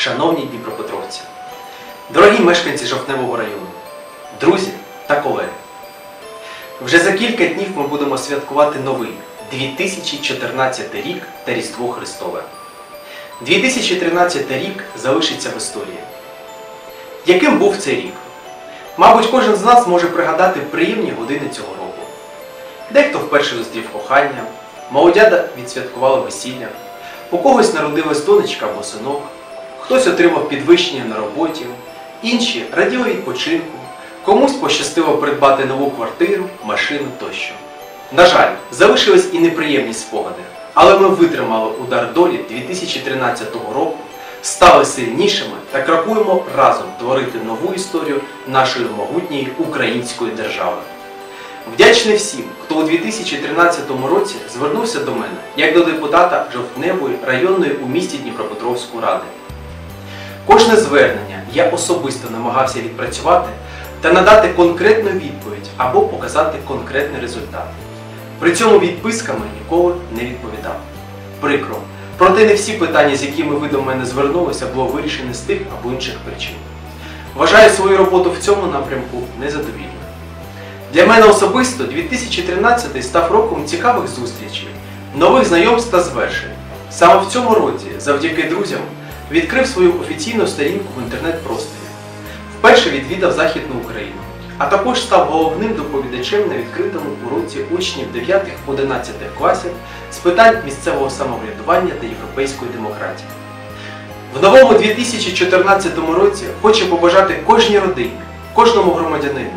шановні Дніпропетровці, дорогі мешканці Жовтневого району, друзі та колеги. Вже за кілька днів ми будемо святкувати новий 2014 рік та Різдво Христове. 2013 рік залишиться в історії. Яким був цей рік? Мабуть, кожен з нас може пригадати приємні години цього року. Дехто вперше зустрів кохання, молодята відсвяткували весілля, у когось народилась донечка або синок, хтось отримав підвищення на роботі, інші раділи відпочинку, комусь пощастило придбати нову квартиру, машину тощо. На жаль, залишились і неприємні спогади, але ми витримали удар долі 2013 року, стали сильнішими та крокуємо разом творити нову історію нашої могутньої української держави. Вдячний всім, хто у 2013 році звернувся до мене як до депутата Жовтневої районної у місті Дніпропетровську ради. Кожне звернення я особисто намагався відпрацювати та надати конкретну відповідь або показати конкретний результат. При цьому відписками ніколи не відповідав. Прикро. Проте не всі питання, з якими ви до мене звернулися, було вирішені з тих або інших причин. Вважаю свою роботу в цьому напрямку незадовільною. Для мене особисто 2013 став роком цікавих зустрічей, нових знайомств та звершень. Саме в цьому році, завдяки друзям, відкрив свою офіційну сторінку в інтернет-просторі. Вперше відвідав Західну Україну, а також став головним доповідачем на відкритому уроці учнів 9-11 класів з питань місцевого самоврядування та європейської демократії. В новому 2014 році хочу побажати кожній родині, кожному громадянину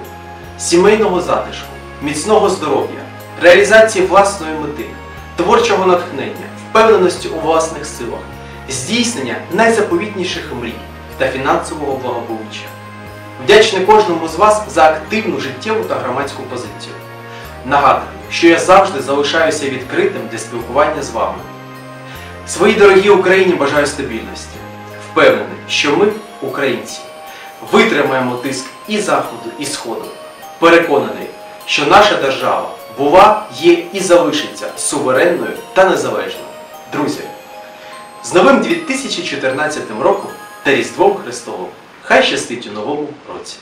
сімейного затишку, міцного здоров'я, реалізації власної мети, творчого натхнення, впевненості у власних силах, здійснення найзаповітніших мрій та фінансового благополуччя. Вдячний кожному з вас за активну життєву та громадську позицію. Нагадую, що я завжди залишаюся відкритим для спілкування з вами. Своїй дорогій Україні бажаю стабільності. Впевнений, що ми, українці, витримаємо тиск і Заходу, і Сходу. Переконаний, що наша держава була, є і залишиться суверенною та незалежною. Друзі, з новим 2014 роком та Різдвом Христовим! Хай щастить у новому році!